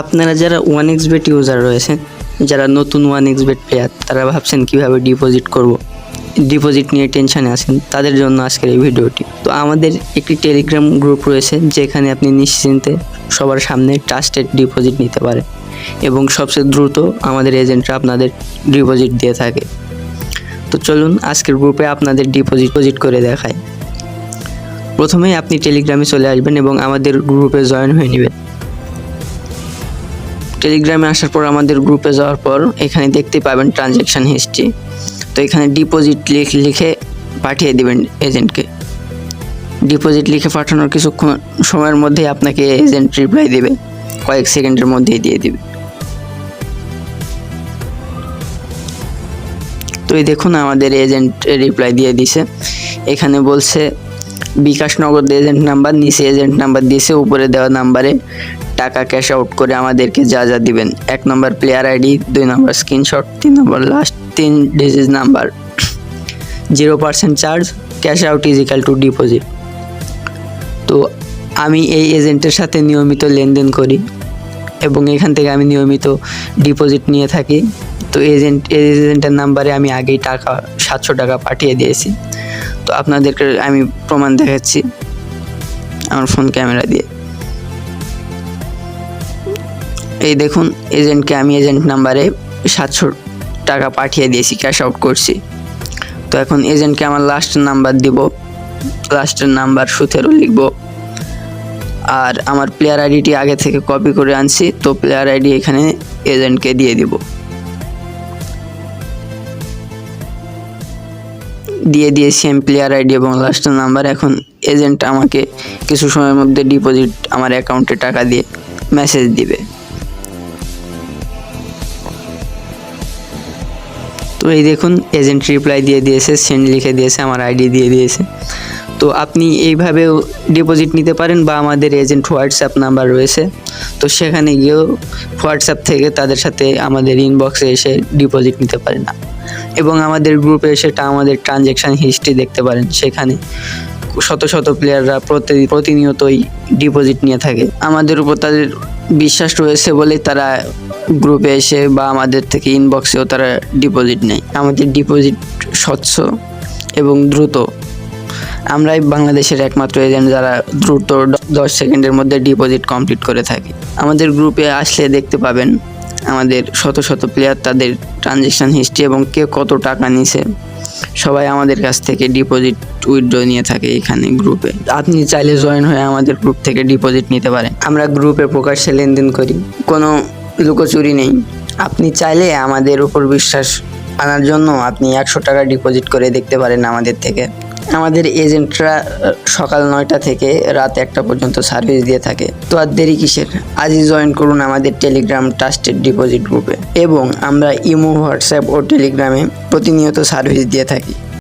আপনারা যারা one x bet user রয়েছেন, যারা নতুন ওয়ান এক্স বেট প্লেয়ার তারা ভাবছেন কীভাবে ডিপোজিট করব। ডিপোজিট নিয়ে টেনশানে আছেন, তাদের জন্য আজকের এই ভিডিওটি। তো আমাদের একটি টেলিগ্রাম গ্রুপ রয়েছে, যেখানে আপনি নিশ্চিন্তে সবার সামনে ট্রাস্টেড ডিপোজিট নিতে পারেন এবং সবচেয়ে দ্রুত আমাদের এজেন্টরা আপনাদের ডিপোজিট দিয়ে থাকে। তো চলুন আজকের গ্রুপে আপনাদের ডিপোজিট করে দেখায় প্রথমেই আপনি টেলিগ্রামে চলে আসবেন এবং আমাদের গ্রুপে জয়েন হয়ে নেবেন। টেলিগ্রামে আসার পর আমাদের গ্রুপে যাওয়ার পর এখানে দেখতে পাবেন ট্রানজ্যাকশান হিস্ট্রি তো এখানে ডিপোজিট লিখ লিখে পাঠিয়ে দিবেন এজেন্টকে ডিপোজিট লিখে পাঠানোর কিছুক্ষণ সময়ের মধ্যেই আপনাকে এজেন্ট রিপ্লাই দেবে। কয়েক সেকেন্ডের মধ্যেই দিয়ে দেবে। তো এই দেখুন আমাদের এজেন্ট রিপ্লাই দিয়ে দিছে। এখানে বলছে, বিকাশ নগদ এজেন্ট নাম্বার নিচে এজেন্ট নাম্বার দিয়েছে, উপরে দেওয়া নাম্বারে টাকা ক্যাশ আউট করে আমাদেরকে যা যা দিবেন। এক নম্বর প্লেয়ার আইডি দুই নম্বর স্ক্রিনশট তিন নম্বর লাস্ট তিন disease number zero percent charge cash out is equal to deposit তো আমি এই এজেন্টের সাথে নিয়মিত লেনদেন করি এবং এখান থেকে আমি নিয়মিত ডিপোজিট নিয়ে থাকি। তো এজেন্ট এজেন্টের নাম্বারে আমি আগেই টাকা, সাতশো টাকা পাঠিয়ে দিয়েছি। তো আপনাদেরকে আমি প্রমাণ দেখাচ্ছি আমার ফোন ক্যামেরা দিয়ে। এই দেখুন, এজেন্টকে আমি এজেন্ট নাম্বারে সাতশো টাকা পাঠিয়ে দিয়েছি, ক্যাশ আউট করছি। তো এখন এজেন্টকে আমার লাস্ট নাম্বার দিব লাস্টের নাম্বার সতেরো লিখব। আর আমার প্লেয়ার আইডিটি আগে থেকে কপি করে আনছি, তো প্লেয়ার আইডি এখানে এজেন্টকে দিয়ে দিব। দিয়ে দিয়েছি আমি প্লেয়ার আইডি এবং লাস্টের নাম্বার এখন এজেন্ট আমাকে কিছু সময়ের মধ্যে ডিপোজিট আমার অ্যাকাউন্টে টাকা দিয়ে মেসেজ দিবে। এই দেখুন এজেন্ট রিপ্লাই দিয়ে দিয়েছে সেন্ড লিখে দিয়েছে, আমার আইডি দিয়ে দিয়েছে। তো আপনি এইভাবেও ডিপোজিট নিতে পারেন বা আমাদের এজেন্ট হোয়াটসঅ্যাপ নাম্বার রয়েছে। তো সেখানে গিয়েও হোয়াটসঅ্যাপ থেকে তাদের সাথে আমাদের ইনবক্সে এসে ডিপোজিট নিতে পারেন। এবং আমাদের গ্রুপে সেটা আমাদের ট্রানজ্যাকশান হিস্ট্রি দেখতে পারেন সেখানে। শত শত প্লেয়াররা প্রতি, প্রতিনিয়তই ডিপোজিট নিয়ে থাকে। আমাদের উপর তাদের বিশ্বাস রয়েছে বলেই তারা গ্রুপে এসে বা আমাদের থেকে ইনবক্সেও তারা ডিপোজিট নেয়। আমাদের ডিপোজিট স্বচ্ছ এবং দ্রুত। আমরাই বাংলাদেশের একমাত্র এজেন্ট যারা দ্রুত দশ সেকেন্ডের মধ্যে ডিপোজিট কমপ্লিট করে থাকি। আমাদের গ্রুপে আসলে দেখতে পাবেন আমাদের শত শত প্লেয়ার তাদের ট্রানজেকশান হিস্ট্রি এবং কে কত টাকা নিছে। সবাই আমাদের কাছ থেকে ডিপোজিট উইথড্র নিয়ে থাকে এখানে গ্রুপে আপনি চাইলে জয়েন হয়ে আমাদের গ্রুপ থেকে ডিপোজিট নিতে পারেন। আমরা গ্রুপে প্রকাশ্যে লেনদেন করি। কোনো লুকোচুরি নেই। আপনি চাইলে আমাদের উপর বিশ্বাস আনার জন্য আপনি একশো টাকা ডিপোজিট করে দেখতে পারেন আমাদের থেকে। আমাদের এজেন্টরা সকাল নয়টা থেকে রাত একটা পর্যন্ত সার্ভিস দিয়ে থাকে। তো আর দেরি কিসের? আজই জয়েন করুন আমাদের টেলিগ্রাম ট্রাস্টেড ডিপোজিট গ্রুপে। এবং আমরা ইমো, হোয়াটসঅ্যাপ ও টেলিগ্রামে প্রতিনিয়ত সার্ভিস দিয়ে থাকি।